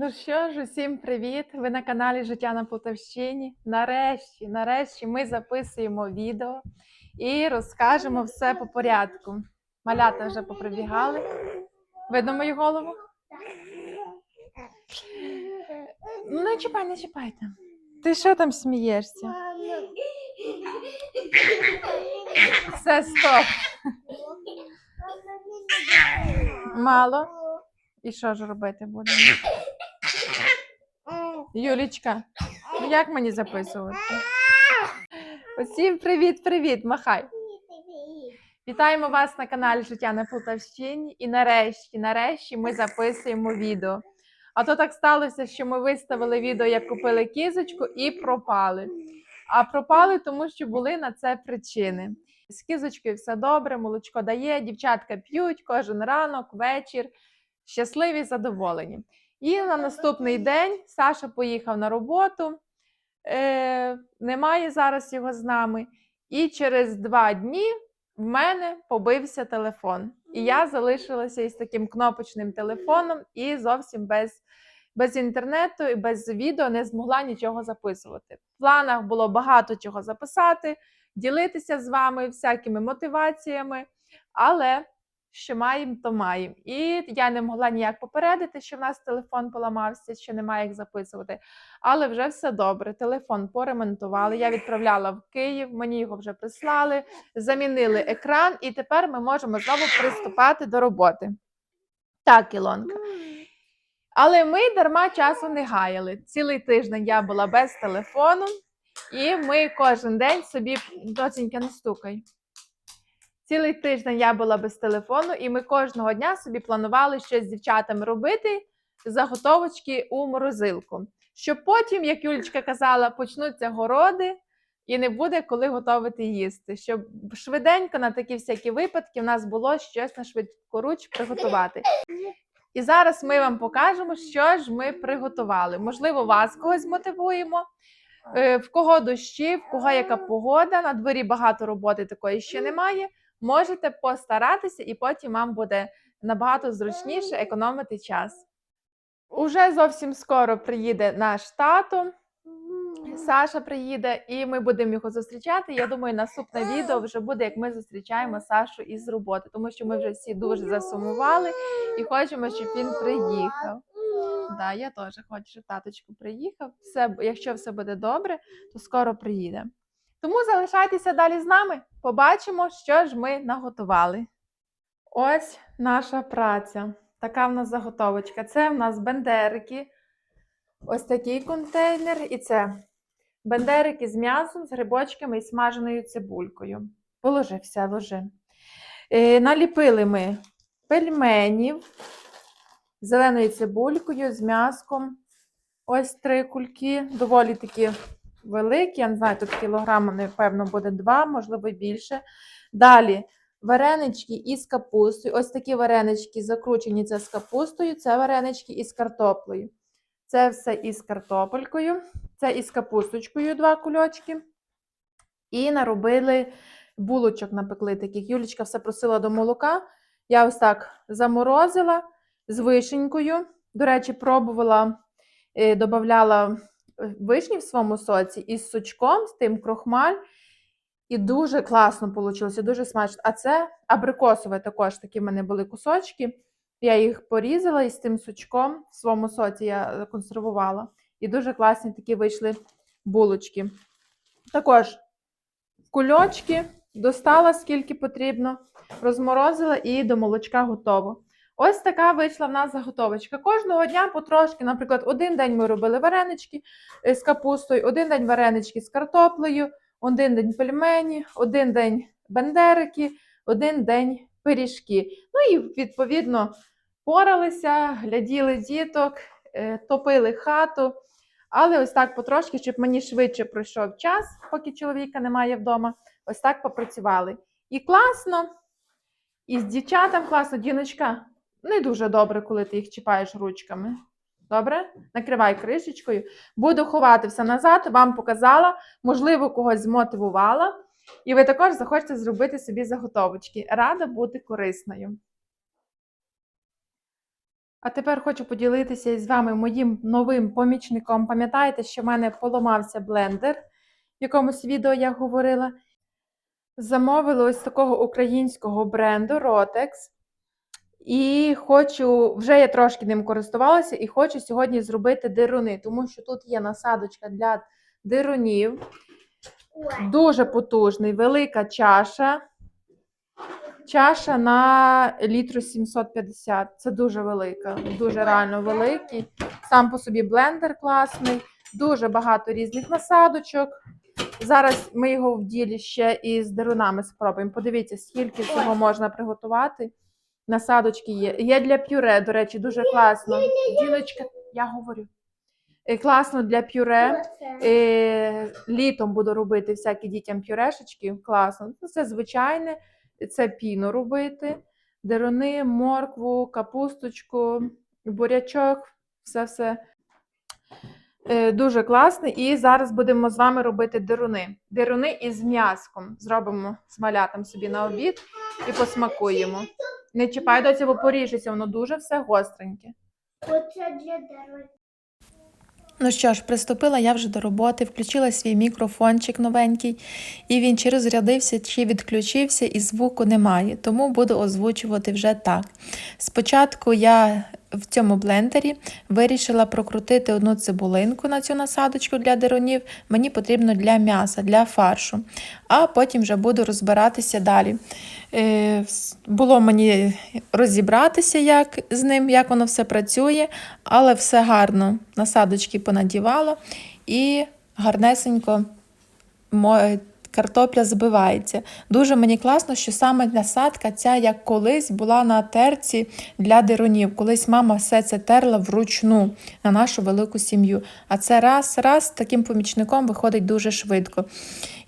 Ну що ж, усім привіт! Ви на каналі Життя на Полтавщині. Нарешті, нарешті ми записуємо відео і розкажемо все по порядку. Малята вже поприбігали. Видно мою голову? Ну, не чіпай, не чіпайте. Ти що там смієшся? Все, стоп. Мало. І що ж робити будемо? Юлічка, як мені записувати? Усім привіт-привіт, махай. Вітаємо вас на каналі Життя на Полтавщині. І нарешті, нарешті ми записуємо відео. А то так сталося, що ми виставили відео, як купили кізочку, і пропали. А пропали, тому що були на це причини. З кізочкою все добре, молочко дає, дівчатка п'ють кожен ранок, вечір, щасливі, задоволені. І на наступний день Саша поїхав на роботу, е, немає зараз його з нами. І через два дні в мене побився телефон. І я залишилася із таким кнопочним телефоном і зовсім без, без інтернету і без відео не змогла нічого записувати. В планах було багато чого записати, ділитися з вами всякими мотиваціями, але що маємо, то маємо. І я не могла ніяк попередити, що в нас телефон поламався, що немає як записувати. Але вже все добре. Телефон поремонтували. Я відправляла в Київ, мені його вже прислали, замінили екран, і тепер ми можемо знову приступати до роботи. Так, Ілонка. Але ми дарма часу не гаяли. Цілий тиждень я була без телефону, і ми кожен день собі доценька, не стукай. Цілий тиждень я була без телефону, і ми кожного дня собі планували щось з дівчатами робити, заготовочки у морозилку. Щоб потім, як Юлічка казала, почнуться городи і не буде коли готувати їсти. Щоб швиденько на такі всякі випадки в нас було щось на швидкоруч приготувати. І зараз ми вам покажемо, що ж ми приготували. Можливо, вас когось мотивуємо. Е, В кого дощі, в кого яка погода, на дворі багато роботи такої ще немає. Можете постаратися, і потім вам буде набагато зручніше економити час. Уже зовсім скоро приїде наш тато. Саша приїде, і ми будемо його зустрічати. Я думаю, наступне відео вже буде, як ми зустрічаємо Сашу із роботи, тому що ми вже всі дуже засумували і хочемо, щоб він приїхав. Да, я теж хочу, щоб таточку приїхав. Все, якщо все буде добре, то скоро приїде. Тому залишайтеся далі з нами. Побачимо, що ж ми наготували. Ось наша праця. Така в нас заготовочка. Це в нас бендерики. Ось такий контейнер. І це бендерики з м'ясом, з грибочками і смаженою цибулькою. Положи все, ложи. Е, наліпили ми пельменів зеленою цибулькою, з м'яском. Ось три кульки, доволі такі великі. Я не знаю, тут кілограма, напевно, буде два, можливо, більше. Далі варенички із капустою. Ось такі варенички закручені це з капустою, це варенички із картоплею. Це все із картопелькою, це із капусточкою два кульочки. І наробили булочок, напекли таких. Юлічка все просила до молока. Я ось так заморозила з вишенькою. До речі, пробувала, е, додавала вишні в своєму соці із сучком, з тим крохмаль. І дуже класно вийшло, дуже смачно. А це абрикосове також такі в мене були кусочки. Я їх порізала і з тим сучком в своєму соці я консервувала. І дуже класні такі вийшли булочки. Також кульочки достала скільки потрібно, розморозила і до молочка готово. Ось така вийшла в нас заготовочка. Кожного дня потрошки, наприклад, один день ми робили варенички е, з капустою, один день варенички з картоплею, один день пельмені, один день бендерики, один день пиріжки. Ну і відповідно поралися, гляділи діток, е, топили хату. Але ось так потрошки, щоб мені швидше пройшов час, поки чоловіка немає вдома. Ось так попрацювали. І класно, і з дівчатам класно, діночка. Не дуже добре, коли ти їх чіпаєш ручками. Добре? Накривай кришечкою. Буду ховати все назад, вам показала, можливо, когось змотивувала. І ви також захочете зробити собі заготовочки. Рада бути корисною. А тепер хочу поділитися із вами моїм новим помічником. Пам'ятаєте, що в мене поламався блендер, в якомусь відео я говорила. Замовила ось такого українського бренду Rotex. І хочу, вже я трошки ним користувалася, і хочу сьогодні зробити дируни, тому що тут є насадочка для дирунів. Дуже потужний, велика чаша. Чаша на літру 750. Це дуже велика, дуже реально великий. Сам по собі блендер класний, дуже багато різних насадочок. Зараз ми його в ділі ще із дерунами спробуємо. Подивіться, скільки всього можна приготувати. Насадочки є. Є для пюре, до речі, дуже класно. Діночка, я говорю. Е, Класно для пюре. Е, літом буду робити всякі дітям пюрешечки. Класно. Ну, Це звичайне, це піно робити. Деруни, моркву, капусточку, бурячок, все-все. Е, Дуже класний. І зараз будемо з вами робити деруни. Деруни із м'яском. Зробимо з малятам собі на обід і посмакуємо. Не чіпай до цього поріжеться, воно дуже все гостреньке. Оце для дороги. Ну що ж, приступила я вже до роботи, включила свій мікрофончик новенький, і він чи розрядився, чи відключився, і звуку немає, тому буду озвучувати вже так. Спочатку я в цьому блендері вирішила прокрутити одну цибулинку на цю насадочку для деронів. Мені потрібно для м'яса, для фаршу. А потім вже буду розбиратися далі. Е, було мені розібратися, як з ним, як воно все працює, але все гарно. Насадочки понадівала і гарнесенько картопля збивається. Дуже мені класно, що саме насадка ця, як колись, була на терці для дирунів. Колись мама все це терла вручну на нашу велику сім'ю. А це раз, раз таким помічником виходить дуже швидко.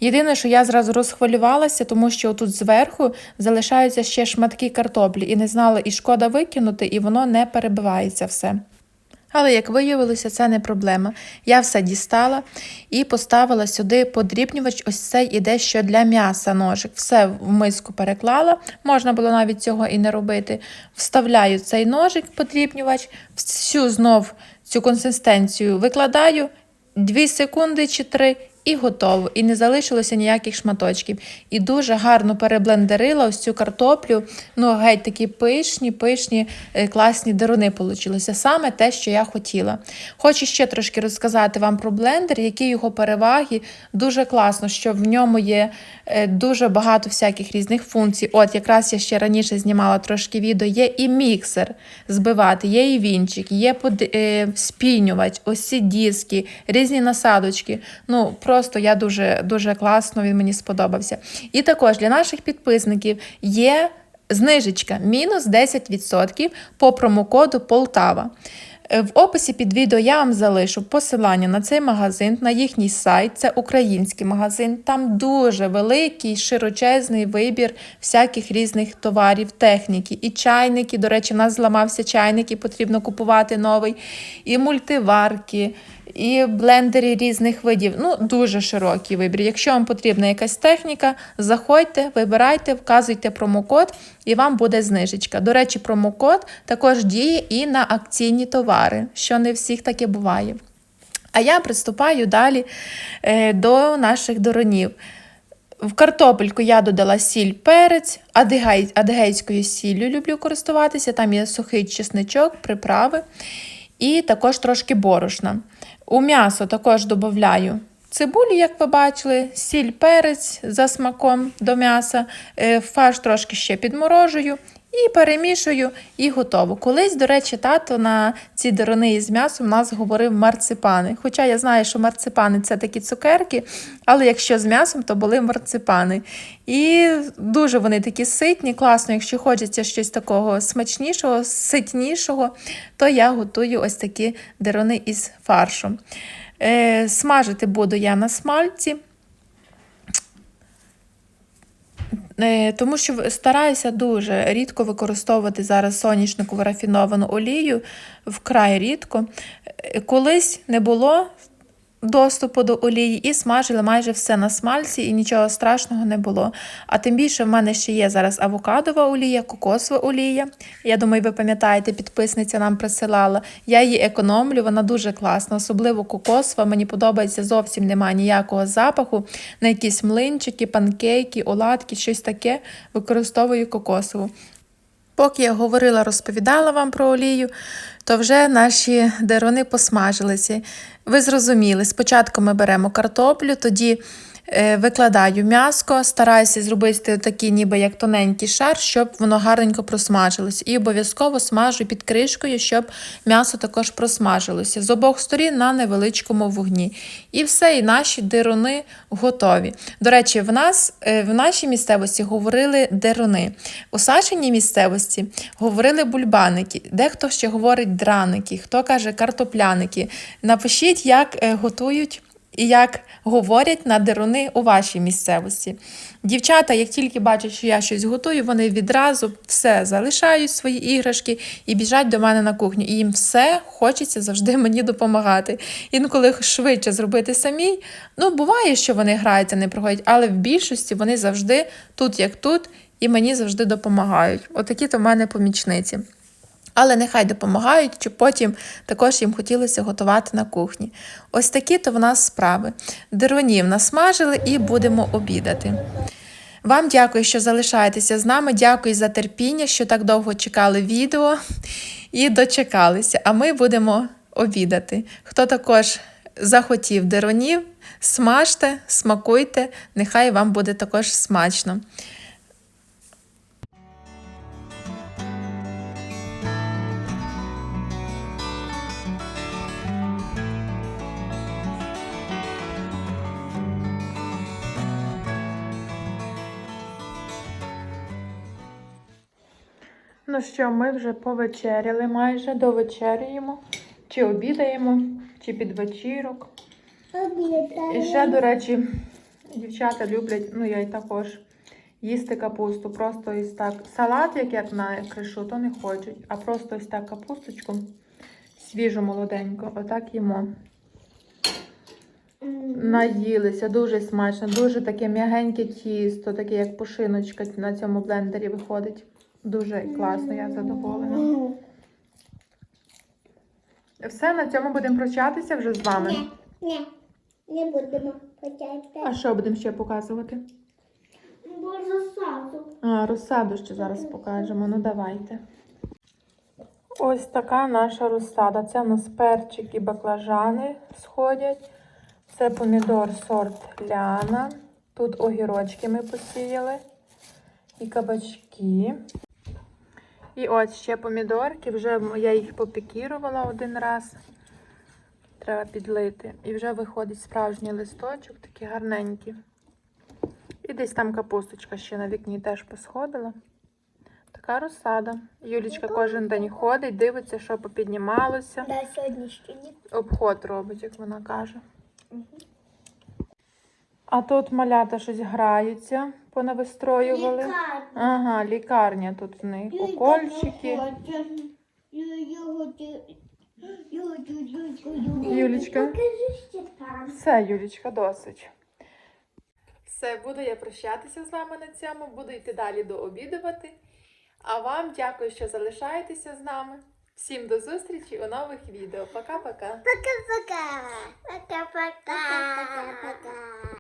Єдине, що я зразу розхвилювалася, тому що тут зверху залишаються ще шматки картоплі, і не знала, і шкода викинути, і воно не перебивається все. Але, як виявилося, це не проблема. Я все дістала і поставила сюди подрібнювач. Ось цей іде що для м'яса ножик. Все в миску переклала, можна було навіть цього і не робити. Вставляю цей ножик, подрібнювач, всю знов цю консистенцію викладаю 2 секунди чи 3 і готово. І не залишилося ніяких шматочків. І дуже гарно переблендерила ось цю картоплю. Ну, геть такі пишні, пишні, е, класні деруни получилися. Саме те, що я хотіла. Хочу ще трошки розказати вам про блендер, які його переваги. Дуже класно, що в ньому є е, дуже багато всяких різних функцій. От, якраз я ще раніше знімала трошки відео. Є і міксер збивати, є і вінчик, є е, спінювач, ось ці диски, різні насадочки. Ну, просто я дуже, дуже класно, він мені сподобався. І також для наших підписників є знижечка мінус 10% по промокоду Полтава. Е, В описі під відео я вам залишу посилання на цей магазин, на їхній сайт. Це український магазин. Там дуже великий, широчезний вибір всяких різних товарів, техніки. І чайники. До речі, в нас зламався чайник і потрібно купувати новий, і мультиварки. І блендери різних видів. Ну, дуже широкий вибір. Якщо вам потрібна якась техніка, заходьте, вибирайте, вказуйте промокод, і вам буде знижечка. До речі, промокод також діє і на акційні товари, що не всіх таке буває. А я приступаю далі е, до наших доронів. В картопельку я додала сіль, перець, адигей, адигейською сіллю люблю користуватися. Там є сухий чесничок, приправи і також трошки борошна. У м'ясо також додаю цибулі, як ви бачили, сіль, перець за смаком до м'яса, е, фарш трошки ще підморожую і перемішую, і готово. Колись, до речі, тато на ці дерони із м'ясом нас говорив марципани. Хоча я знаю, що марципани це такі цукерки, але якщо з м'ясом, то були марципани. І дуже вони такі ситні, класно, якщо хочеться щось такого смачнішого, ситнішого, то я готую ось такі дерони із фаршем. Смажити буду я на смальці. Е, Тому що стараюся дуже рідко використовувати зараз соняшникову рафіновану олію, вкрай рідко. Е, Колись не було, доступу до олії і смажили майже все на смальці, і нічого страшного не було. А тим більше в мене ще є зараз авокадова олія, кокосова олія. Я думаю, ви пам'ятаєте, підписниця нам присилала. Я її економлю, вона дуже класна, особливо кокосова. Мені подобається зовсім немає ніякого запаху. На якісь млинчики, панкейки, оладки, щось таке використовую кокосову. Поки я говорила, розповідала вам про олію, то вже наші дерони посмажилися. Ви зрозуміли, спочатку ми беремо картоплю, тоді викладаю м'яско, стараюся зробити такий ніби як тоненький шар, щоб воно гарненько просмажилось. І обов'язково смажу під кришкою, щоб м'ясо також просмажилося з обох сторін на невеличкому вогні. І все, і наші дируни готові. До речі, в нас е, в нашій місцевості говорили деруни. У Сашиній місцевості говорили бульбаники, дехто ще говорить драники, хто каже картопляники. Напишіть, як е, готують і як говорять на деруни у вашій місцевості. Дівчата, як тільки бачать, що я щось готую, вони відразу все залишають свої іграшки і біжать до мене на кухню. І їм все хочеться завжди мені допомагати. Інколи швидше зробити самій. Ну, буває, що вони граються, не проходять, але в більшості вони завжди тут, як тут, і мені завжди допомагають. Отакі то в мене помічниці. Але нехай допомагають, щоб потім також їм хотілося готувати на кухні. Ось такі то в нас справи. Дерунів насмажили і будемо обідати. Вам дякую, що залишаєтеся з нами. Дякую за терпіння, що так довго чекали відео і дочекалися. А ми будемо обідати. Хто також захотів деронів, смажте, смакуйте, нехай вам буде також смачно. Ну що, ми вже повечеряли майже, довечеряємо, чи обідаємо, чи під вечірок. І ще, до речі, дівчата люблять, ну я й також, їсти капусту. Просто ось так. Салат, як, як на кришу, то не хочуть. А просто ось так капусточку, свіжу молоденьку, отак їмо. Наїлися, дуже смачно, дуже таке м'ягеньке тісто, таке як пушиночка на цьому блендері виходить. Дуже класно, я задоволена. Все, на цьому будемо прощатися вже з вами. Ні, ні, не будемо почати. А що будемо ще показувати? Бо засаду. А, розсаду ще зараз покажемо. Ну давайте. Ось така наша розсада. Це у нас перчик і баклажани сходять. Це помідор сорт Ляна. Тут огірочки ми посіяли. І кабачки. І ось ще помідорки. Вже я їх попікірувала один раз. Треба підлити. І вже виходить справжній листочок, такий гарненький. І десь там капусточка ще на вікні теж посходила. Така розсада. Юлічка кожен день ходить, дивиться, що попіднімалося. На сьогодні ще ні. Обход робить, як вона каже. А тут малята щось граються, понавистроювали. Ага, лікарня тут в них. Укольчики. Юлічка. Все, Юлічка, досить. Все, буду я прощатися з вами на цьому, буду йти далі дообідувати. А вам дякую, що залишаєтеся з нами. Всім до зустрічі у нових відео. Пока-пока. Пока-пока. Пока-пока. Пока-пока.